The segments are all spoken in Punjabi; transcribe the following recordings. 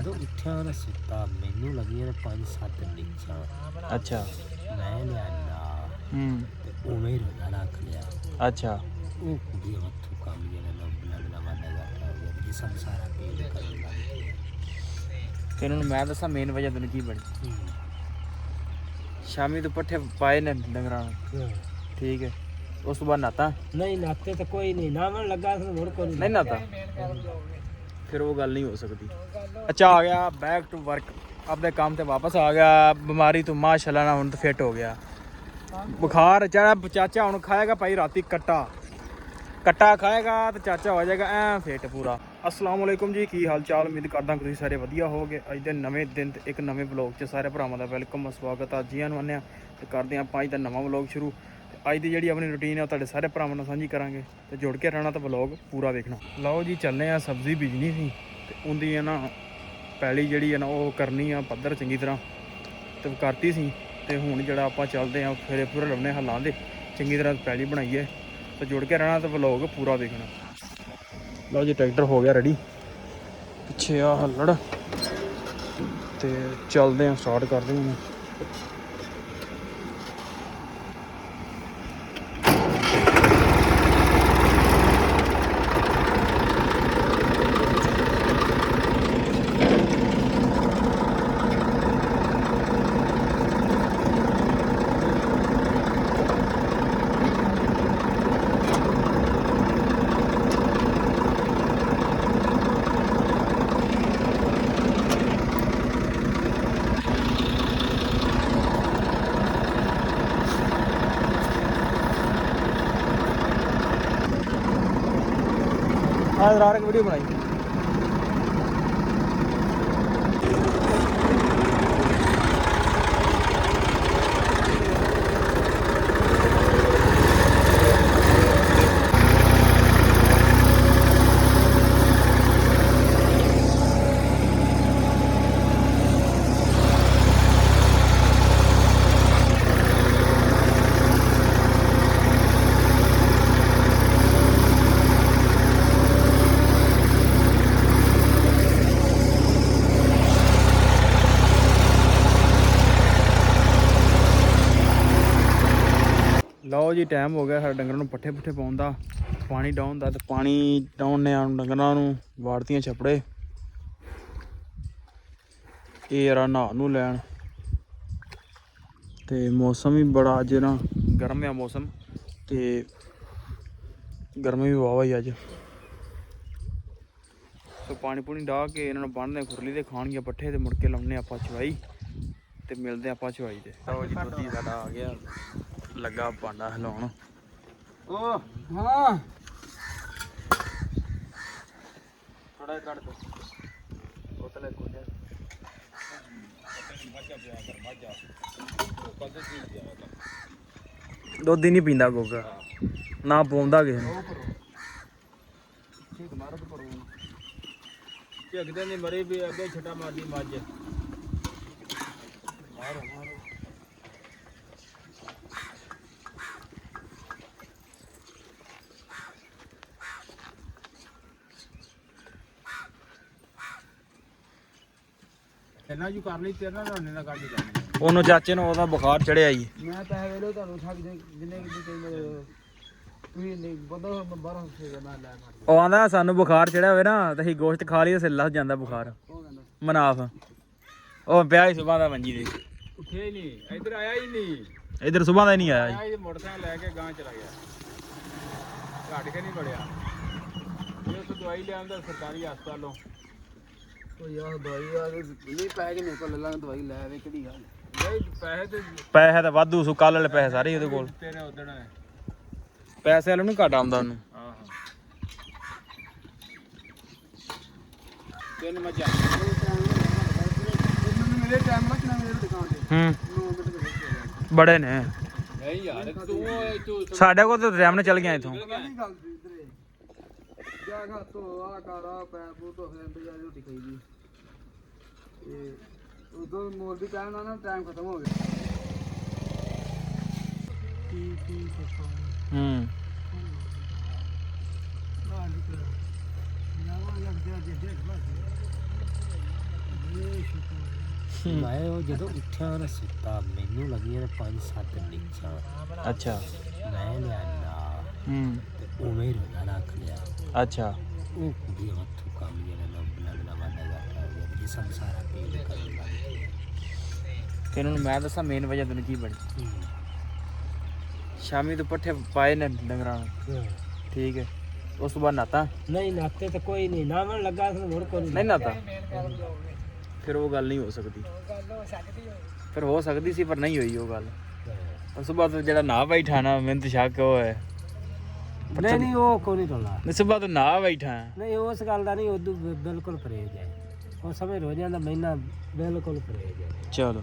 ਜਦੋਂ ਉੱਠਿਆ ਨਾ ਸੁੱਤਾ ਮੈਨੂੰ ਲੱਗੀਆਂ ਨੇ ਪੰਜ ਸੱਤ ਨਿੱਚਾਂ ਅੱਛਾ। ਮੈਂ ਲਿਆਂਦਾ ਹੂੰ। ਤੇ ਉਵੇਂ ਹੀ ਰੋਣਾ ਰੱਖ ਲਿਆ। ਅੱਛਾ। ਉਹ ਕੁੜੀ ਹੱਥੋਂ ਕੰਮ ਜਿਹੜਾ ਨਾ ਬਲੱਡ ਦਾ ਵਾਦਾ ਕਰਦਾ ਹੋ ਗਿਆ ਜਿਸਮ ਸਾਰਾ ਪੀੜ ਕਰਨ ਲੱਗ ਗਿਆ ਤੇ ਇਹਨਾਂ ਨੂੰ ਮੈਂ ਦੱਸਾਂ ਮੇਨ ਵਜ੍ਹਾ ਤੈਨੂੰ ਕੀ ਬਣੀ? ਸ਼ਾਮੀ ਤੋਂ ਪੱਠੇ ਪਾਏ ਨੇ ਡੰਗਰਾਂ ਨੂੰ। ਹੂੰ। ਠੀਕ ਹੈ। ਉਸ ਤੋਂ ਬਾਅਦ ਨਾਤਾ? ਨਹੀਂ ਨਾਤੇ ਤਾਂ ਕੋਈ ਨਹੀਂ। ਨਾ ਮਨ ਲੱਗਾ ਤਾਂ ਮੁੜ ਕੋਈ ਨਹੀਂ ਨਾਤਾ? ਫਿਰ ਉਹ ਗੱਲ ਨਹੀਂ ਹੋ ਸਕਦੀ। ਅੱਛਾ, ਆ ਗਿਆ ਬੈਕ ਟੂ ਵਰਕ ਆਪਦੇ ਕੰਮ ਤੇ ਵਾਪਸ ਆ ਗਿਆ, ਬਿਮਾਰੀ ਤੋਂ ਮਾਸ਼ਾਅੱਲਾ ਨਾਲ ਹੁਣ ਤਾਂ ਫਿੱਟ ਹੋ ਗਿਆ। ਬੁਖਾਰ, ਚਾਚਾ ਚਾਚਾ ਹੁਣ ਖਾਏਗਾ ਭਾਈ ਰਾਤੀ ਕੱਟਾ। ਕੱਟਾ ਖਾਏਗਾ ਤੇ ਚਾਚਾ ਹੋ ਜਾਏਗਾ ਐ ਫਿੱਟ ਪੂਰਾ। ਅਸਲਾਮ ਵਾਲੇਕੁਮ ਜੀ, ਕੀ ਹਾਲ ਚਾਲ? ਉਮੀਦ ਕਰਦਾ ਤੁਸੀਂ ਸਾਰੇ ਵਧੀਆ ਹੋਵੋਗੇ। ਅੱਜ ਦੇ ਨਵੇਂ ਦਿਨ ਤੇ ਇੱਕ ਨਵੇਂ ਵਲੌਗ 'ਚ ਸਾਰੇ ਭਰਾਵਾਂ ਦਾ ਵੈਲਕਮ, ਸਵਾਗਤ ਆ। ਜੀਆਂ ਨੂੰ ਆਨਿਆ ਤੇ ਕਰਦੇ ਹਾਂ ਆਪਾਂ ਅੱਜ ਦਾ ਨਵਾਂ ਵਲੌਗ ਸ਼ੁਰੂ। ਅੱਜ ਦੀ ਜਿਹੜੀ ਆਪਣੀ ਰੁਟੀਨ ਹੈ ਉਹ ਤੁਹਾਡੇ ਸਾਰੇ ਭਰਾਵਾਂ ਨਾਲ ਸਾਂਝੀ ਕਰਾਂਗੇ। ਤੇ ਜੁੜ ਕੇ ਰਹਿਣਾ ਤਾਂ ਵਲੌਗ ਪੂਰਾ ਦੇਖਣਾ ਲਓ ਜੀ, ਚੱਲੇ ਆ ਸਬਜ਼ੀ ਬੀਜਣੀ ਸੀ। ਤੇ ਉਹਦੀ ਹੈ ਨਾ, ਪੈਲੀ ਜਿਹੜੀ ਹੈ ਨਾ, ਉਹ ਕਰਨੀ ਆ ਪੱਧਰ ਚੰਗੀ ਤਰ੍ਹਾਂ। ਤੇ ਕਰਤੀ ਸੀ। ਤੇ ਹੁਣ ਜਿਹੜਾ ਆਪਾਂ ਚੱਲਦੇ ਆ ਫੇਰੇ ਪੂਰੇ ਲਾਉਣੇ ਹਲਾਂ ਦੇ। ਚੰਗੀ ਤਰ੍ਹਾਂ ਪੈਲੀ ਬਣਾਈਏ। ਤੇ ਜੁੜ ਕੇ ਰਹਿਣਾ ਤਾਂ ਵਲੌਗ ਪੂਰਾ ਦੇਖਣਾ ਲਓ ਜੀ, ਟਰੈਕਟਰ ਹੋ ਗਿਆ ਰੈਡੀ ਪਿੱਛੇ ਆ ਹੱਲੜ। ਤੇ ਚੱਲਦੇ ਆ ਸਟਾਰਟ ਕਰਦੇ ਹਾਂ ਆ ਜਰਾ ਵੀਡੀਓ ਬਣਾਈ। ਲਓ ਜੀ ਟਾਈਮ ਹੋ ਗਿਆ ਸਾਡੇ ਡੰਗਰਾਂ ਨੂੰ ਪੱਠੇ ਪੁੱਠੇ ਪਾਉਣ ਦਾ। ਪਾਣੀ ਡਾਉਣ ਦਾ ਤੇ ਪਾਣੀ ਡਾਉਣ ਨੇ ਆਣ ਡੰਗਰਾਂ ਨੂੰ ਵਾੜਤੀਆਂ ਛਪੜੇ। ਇਹ ਯਾਰਾ ਨਹਾ ਨੂੰ ਲੈਣ। ਤੇ ਮੌਸਮ ਵੀ ਬੜਾ ਅੱਜ ਨਾ ਗਰਮ ਆ ਮੌਸਮ। ਤੇ ਗਰਮੀ ਵੀ ਵਾਵਾ ਹੀ ਅੱਜ। ਸੋ ਪਾਣੀ ਪੂਣੀ ਡਾਹ ਕੇ ਇਹਨਾਂ ਨੂੰ ਬੰਨ੍ਹਦੇ, ਖੁਰਲੀ ਦੇ ਖਾਣਗੇ ਪੱਠੇ ਤੇ ਮੁੜ ਕੇ ਲਾਉਣੇ ਆਪਾਂ ਚਵਾਈ ਤੇ ਮਿਲਦੇ ਆਪਾਂ ਚਵਾਈ ਤੇ। ਲਓ ਜੀ, ਦੁੱਧੀ ਸਾਡਾ ਆ ਗਿਆ। ਲੱਗਾ ਭਾਂਡਾ ਹਿਲਾਉਣ। ਓ ਹਾਂ। ਥੋੜਾ ਕੱਢ ਦੋ। ਉਤਲੇ ਕੋਲੇ ਦੁੱਧ ਹੀ ਨਹੀਂ ਪੀਂਦਾ ਗੋਗਾ। ਨਾ ਪਾਉਂਦਾ ਕਿਸੇ ਨੂੰ। ਝਗਦੇ ਨੇ ਮਰੇ ਵੀ ਅੱਗੇ ਛਟਾ ਮਾਰਦੀ ਮੱਝ। ਇਹਨਾਂ ਜੂ ਕਰ ਲਈ ਤੇਰੇ ਨਾਲ ਰੋਣੇ ਦਾ ਕੱਢ ਜਾਣਾ ਉਹਨੂੰ ਚਾਚੇ ਨੂੰ ਉਹਦਾ ਬੁਖਾਰ ਚੜਿਆ ਈ ਮੈਂ ਪੈਸੇ ਵੇਲੇ ਤੁਹਾਨੂੰ ਠੱਗ ਦੇ ਜਿੰਨੇ ਕਿ ਤੁਸੀਂ ਤੁਸੀਂ ਨਹੀਂ ਬੰਦਾ ਮੈਂ 1200 ਰੁਪਏ ਮੈਂ ਲੈ ਮਾਰ ਉਹ ਆਂਦਾ ਸਾਨੂੰ ਬੁਖਾਰ ਚੜਿਆ ਹੋਵੇ ਨਾ ਤੇ ਅਸੀਂ ਗੋਸ਼ਤ ਖਾ ਲਈਏ ਸਿਰ ਲੱਥ ਜਾਂਦਾ ਬੁਖਾਰ। ਕਹਿੰਦਾ। ਮਨਾਫ। ਉਹ ਪਿਆ ਹੀ ਸੁਬਾਹ ਦਾ ਮੰਜੀ ਦੇ। ਉੱਠਿਆ ਹੀ ਨਹੀਂ ਇੱਧਰ ਆਇਆ ਹੀ ਨਹੀਂ। ਇਧਰ ਸੁਬਾਹ ਦਾ ਹੀ ਨਹੀਂ ਆਇਆ ਜੀ। ਆਇਆ ਇਹ ਮੋਟਰਸਾਈਕਲ ਲੈ ਕੇ ਗਾਂ ਚਲਾ ਗਿਆ। ਘੱਟ ਕੇ ਨਹੀਂ ਬੜਿਆ ਇਹ ਉਸ ਦਵਾਈ ਲਿਆਂਦਾ ਸਰਕਾਰੀ ਹਸਪਤਾਲੋਂ। ਯਾਰ ਦਵਾਈ ਆ ਨਹੀਂ ਪੈ ਕੇ ਮੇਰੇ ਕੋਲ ਲੈ ਲਾਂਗੇ ਦਵਾਈ ਲੈ ਆਵੇ ਕਿਹੜੀ ਗੱਲ ਨਹੀਂ ਪੈਸੇ ਤੇ ਪੈਸੇ ਤਾਂ ਵਾਧੂ ਸੁ ਕੱਲ ਵਾਲੇ ਪੈਸੇ ਸਾਰੇ ਹੀ ਉਹਦੇ ਕੋਲ। ਤੇਰੇ ਉਦਣ ਪੈਸੇ ਵਾਲੇ ਨੂੰ ਘੱਟ ਆਉਂਦਾ ਉਹਨੂੰ। ਆਹਾਂ। ਤਿੰਨ ਮੱਝਾਂ ਮੇਰੇ ਟਾਈਮ ਨਾਲ ਕਿੰਨਾ ਮੇਰੇ ਦੁਕਾਨ ਤੇ? ਹੂੰ। 9 ਮਿੰਟ ਦੇ ਵਿੱਚ ਬੜੇ ਨੇ। ਨਹੀਂ ਯਾਰ ਤੂੰ ਤੂੰ ਸਾਡੇ ਕੋਲ ਤਾਂ ਟਾਈਮ ਨਾਲ ਚੱਲ ਗਿਆ ਇਥੋਂ। ਨਹੀਂ ਗੱਲ ਸੀ ਇਧਰੇ ਜਾ ਘਰ ਤੋਂ ਆ ਕਰ ਆ ਪੈ ਪੂ ਤੋਂ ਫਿਰ ਇੰਤਜ਼ਾਰ ਰੋਟੀ ਖਾਈਦੀ ਤੇ ਉਦੋਂ ਮੋਰ ਦੀ ਕਹਿਣ ਨਾਲ ਨਾ ਟਾਈਮ ਖਤਮ ਹੋ ਗਿਆ। ਕੀ ਕੀ ਹੂੰ। ਮੈਂ ਉਹ ਜਦੋਂ ਉੱਠਿਆ ਨਾ ਸੁੱਤਾ ਮੈਨੂੰ ਲੱਗੀਆਂ ਨੇ ਪੰਜ ਸੱਤ ਨਿੱਚਾਂ। ਅੱਛਾ। ਮੈਂ ਲਿਆਂਦਾ। ਹੂੰ। ਤੇ ਉਵੇਂ ਹੀ ਰੋਣਾ ਰੱਖ ਲਿਆ। ਅੱਛਾ। ਉਹ ਕੁੜੀ ਹੱਥੋਂ ਕੰਮ ਜਿਹੜਾ ਨਾ ਬਲੱਡ ਦਾ ਵਾਦਾ ਜਾਂਦਾ ਹੋ ਗਿਆ ਜਿਸਮ ਸਾਰਾ ਪੀੜ ਕਰਨ ਲੱਗ ਗਿਆ ਤੇ ਇਹਨਾਂ ਨੂੰ ਮੈਂ ਦੱਸਾਂ ਮੇਨ ਵਜ੍ਹਾ ਤੈਨੂੰ ਕੀ ਬਣੀ। ਸ਼ਾਮੀ ਤੋਂ ਪੱਠੇ ਪਾਏ ਨੇ ਡੰਗਰਾਂ ਨੂੰ। ਹਾਂ। ਠੀਕ ਹੈ। ਉਸ ਤੋਂ ਬਾਅਦ ਨਾਤਾ? ਨਹੀਂ ਨਾਤੇ ਤਾਂ ਕੋਈ ਨਹੀਂ। ਨਾ ਮਨ ਲੱਗਾ ਸੀ ਹੋਰ ਕੋਈ ਨਹੀਂ। ਨਾਤਾ? ਫਿਰ ਉਹ ਗੱਲ ਨਹੀਂ ਹੋ ਸਕਦੀ। ਫਿਰ ਹੋ ਸਕਦੀ ਸੀ ਪਰ ਨਹੀਂ ਹੋਈ ਉਹ ਗੱਲ। ਉਸ ਤੋਂ ਬਾਅਦ ਜਿਹੜਾ ਨਾ ਬੈਠਾ ਨਾ ਮੈਨੂੰ ਤਾਂ ਸ਼ੱਕ ਉਹ ਹੈ। ਨਹੀਂ ਨਹੀਂ ਉਹ ਕੋਈ ਨਹੀਂ ਟੋਲਾ ਉਸ ਤੋਂ ਨਾ ਬੈਠਾ। ਨਹੀਂ ਉਸ ਗੱਲ ਦਾ ਨਹੀਂ ਬਿ- ਬਿਲਕੁਲ ਪਰਹੇਜ਼ ਹੈ। ਉਹ ਸਮੇਂ ਰੋਜ਼ਾਂ ਦਾ ਮਹੀਨਾ ਬਿਲਕੁਲ ਪਰਹੇਜ਼ ਹੈ। ਚਲੋ।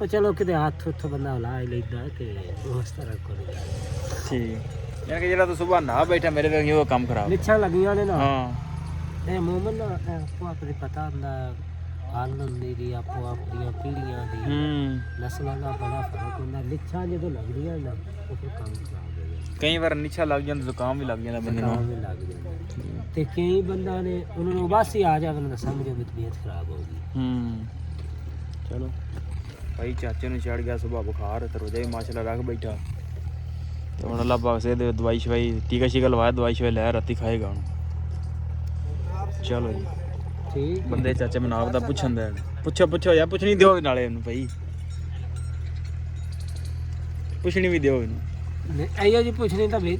ਉਹ ਚਲੋ ਕਿਤੇ ਹੱਥ ਉੱਥੋਂ ਬੰਦਾ ਹਿਲਾ ਹੀ ਲੈਂਦਾ ਤੇ ਉਸ ਤਰ੍ਹਾਂ ਕੋਈ ਠੀਕ। ਯਾਨੀ ਕਿ ਜਿਹੜਾ ਤੂੰ ਸਵੇਰ ਨਾ ਬੈਠਾ ਮੇਰੇ ਵੇਖ ਉਹ ਕੰਮ ਖਰਾਬ। ਨਿੱਛਾਂ ਲੱਗੀਆਂ ਨੇ ਨਾ। ਹਾਂ। ਇਹ ਮੂਮਨ ਆਪੋ ਆਪਣੇ ਪਤਾ ਹੁੰਦਾ ਹਾਲਨ ਦੀ ਦੀ ਆਪੋ ਆਪਣੀਆਂ ਪੀੜ੍ਹੀਆਂ ਦੀ। ਨਸਲਾਂ ਦਾ ਬੜਾ ਫ਼ਰਕ ਹੁੰਦਾ। ਨਿੱਛਾਂ ਜਦੋਂ ਲੱਗਦੀਆਂ ਨਾ ਉਹ ਕੰਮ ਖਰਾਬ ਕਈ ਵਾਰ ਨਿਸ਼ਾ ਲੱਗ ਜਾਂਦਾ ਜ਼ੁਕਾਮ ਵੀ ਲੱਗ ਜਾਂਦਾ ਬੰਦੇ ਨੂੰ। ਕੰਮ ਵੀ ਲੱਗ ਜਾਂਦਾ। ਤੇ ਕਈ ਬੰਦਾ ਨੇ ਉਹਨਾਂ ਨੂੰ ਬਸ ਹੀ ਆ ਜਾਵੇ ਨਾ ਸਮਝੋ ਵੀ ਤਬੀਅਤ ਖਰਾਬ ਹੋ ਗਈ। ਹੂੰ। ਚਲੋ। ਭਾਈ ਚਾਚੇ ਨੂੰ ਚੜ ਗਿਆ ਸੁਭਾ ਬੁਖਾਰ ਤੇ ਰੋਜਾ ਹੀ ਮਾਸ਼ਾਅੱਲਾ ਰੱਖ ਬੈਠਾ। ਤੇ ਹੁਣ ਅੱਲਾ ਪਾਕ ਸੇ ਦੇ ਦਵਾਈ ਸ਼ਵਾਈ ਟੀਕਾ ਸ਼ੀਕਾ ਲਵਾਇਆ ਦਵਾਈ ਸ਼ਵਾਈ ਲੈ ਰਾਤੀ ਖਾਏਗਾ ਹੁਣ। ਚਲੋ ਜੀ। ਠੀਕ। ਬੰਦੇ ਚਾਚੇ ਮਨਾਬ ਦਾ ਪੁੱਛਣ ਦੇ ਪੁੱਛੋ ਪੁੱਛੋ ਯਾ ਪੁੱਛਣੀ ਦਿਓ ਨਾਲੇ ਇਹਨੂੰ ਭਾਈ। ਪੁੱਛਣੀ ਵੀ ਦਿਓ ਇਹਨੂੰ। ਨਹੀਂ ਆਇਓ ਜੀ ਪੁੱਛਣੀ ਤਾਂ ਵੀ।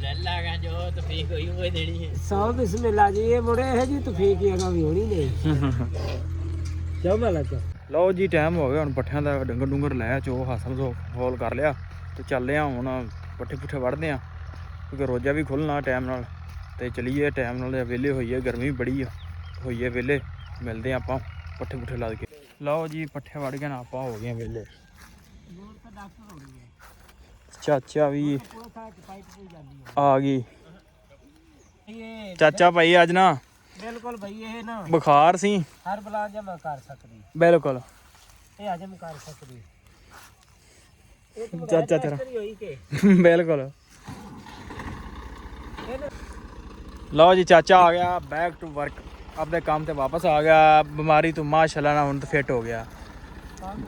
ਲੱਲਾਗਾ ਜੋ ਤਫੀਕ ਹੋਈ ਉਹ ਦੇਣੀ ਹੈ। ਸੌ ਬਿਸਮਿਲ੍ਲਾ ਜੀ ਇਹ ਮੁੜੇ ਇਹ ਜੀ ਤਫੀਕ ਹੀ ਅਗਾ ਵੀ ਹੋਣੀ ਨਹੀਂ ਜਾਓ ਮੈਂ ਲੱਗਾ ਲਓ ਜੀ ਟਾਈਮ ਹੋ ਗਿਆ ਹੁਣ ਪੱਠਿਆਂ ਦਾ ਡੰਗਰ ਡੁੰਗਰ ਲੈ ਚੋ ਹਾਸਲ ਸੋ ਫੋਲ ਕਰ ਲਿਆ। ਤੇ ਚੱਲੇ ਆ ਹੁਣ ਪੱਠੇ ਪੁੱਠੇ ਵੜਦੇ ਆ ਕਿਉਂਕਿ ਰੋਜਾ ਵੀ ਖੁੱਲਣਾ ਟਾਈਮ ਨਾਲ। ਤੇ ਚਲੀਏ ਟਾਈਮ ਨਾਲ ਵਿਹਲੇ ਹੋਈਏ ਗਰਮੀ ਬੜੀ ਆ। ਹੋਈਏ ਵਿਹਲੇ ਮਿਲਦੇ ਆ ਆਪਾਂ ਪੱਠੇ ਪੁੱਠੇ ਲਾ ਕੇ। ਲਓ ਜੀ ਪੱਠੇ ਵੜ ਗਏ ਨਾ ਆਪਾਂ ਹੋ ਗਏ ਆ ਵਿਹਲੇ ਚਾਚਾ ਵੀ ਆ ਗਈ। ਇਹ ਚਾਚਾ ਭਾਈ ਅੱਜ ਨਾ ਬਿਲਕੁਲ ਭਾਈ ਇਹ ਨਾ ਬੁਖਾਰ ਸੀ। ਹਰ ਬਲਾ ਜਮਾ ਕਰ ਸਕਦੀ। ਬਿਲਕੁਲ। ਇਹ ਹਜਮ ਕਰ ਸਕਦੀ। ਇਹ ਚਾਚਾ ਤੇਰਾ। ਤੇਰੀ ਹੋਈ ਕਿ? ਬਿਲਕੁਲ। ਲਓ ਜੀ ਚਾਚਾ ਆ ਗਿਆ ਬੈਕ ਟੂ ਵਰਕ ਆਪਦੇ ਕੰਮ ਤੇ ਵਾਪਸ ਆ ਗਿਆ ਬਿਮਾਰੀ ਤੋਂ ਮਾਸ਼ਾਅੱਲਾ ਨਾਲ ਹੁਣ ਤਾਂ ਫਿੱਟ ਹੋ ਗਿਆ।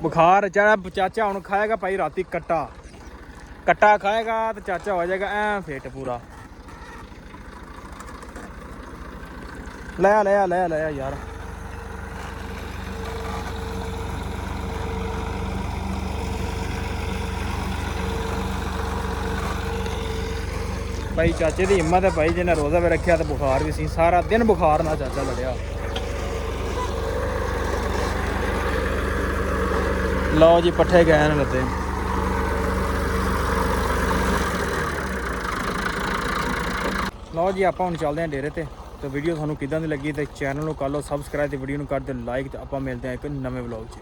ਬੁਖਾਰ ਚੜਾ ਚਾਚਾ ਹੁਣ ਖਾਏਗਾ ਭਾਈ ਰਾਤੀ ਕੱਟਾ। ਕੱਟਾ ਖਾਏਗਾ ਤੇ ਚਾਚਾ ਹੋ ਜਾਏਗਾ ਐ ਫਿੱਟ ਪੂਰਾ ਲੈ ਆ ਲੈ ਆ ਲੈ ਆ ਲੈ ਆ ਯਾਰ ਭਾਈ ਚਾਚੇ ਦੀ ਹਿੰਮਤ ਹੈ ਭਾਈ ਜਿਹਨੇ ਰੋਜ਼ਾ ਵੀ ਰੱਖਿਆ ਤੇ ਬੁਖਾਰ ਵੀ ਸੀ ਸਾਰਾ ਦਿਨ ਬੁਖਾਰ ਨਾਲ ਚਾਚਾ ਲੜਿਆ ਲਓ ਜੀ ਪੱਠੇ ਗਏ ਨੇ ਲੱਦੇ ਲਓ ਜੀ, ਆਪਾਂ ਹੁਣ ਚੱਲਦੇ ਹਾਂ ਡੇਰੇ ਤੇ। ਤੇ ਵੀਡੀਓ ਤੁਹਾਨੂੰ ਕਿਦਾਂ ਦੀ ਲੱਗੀ ਤੇ ਚੈਨਲ ਨੂੰ ਕਰ ਲਓ ਸਬਸਕ੍ਰਾਈਬ ਤੇ ਵੀਡੀਓ ਨੂੰ ਕਰ ਦਿਓ ਲਾਈਕ ਤੇ ਆਪਾਂ ਮਿਲਦੇ ਹਾਂ ਇੱਕ ਨਵੇਂ ਵਲੌਗ 'ਚ।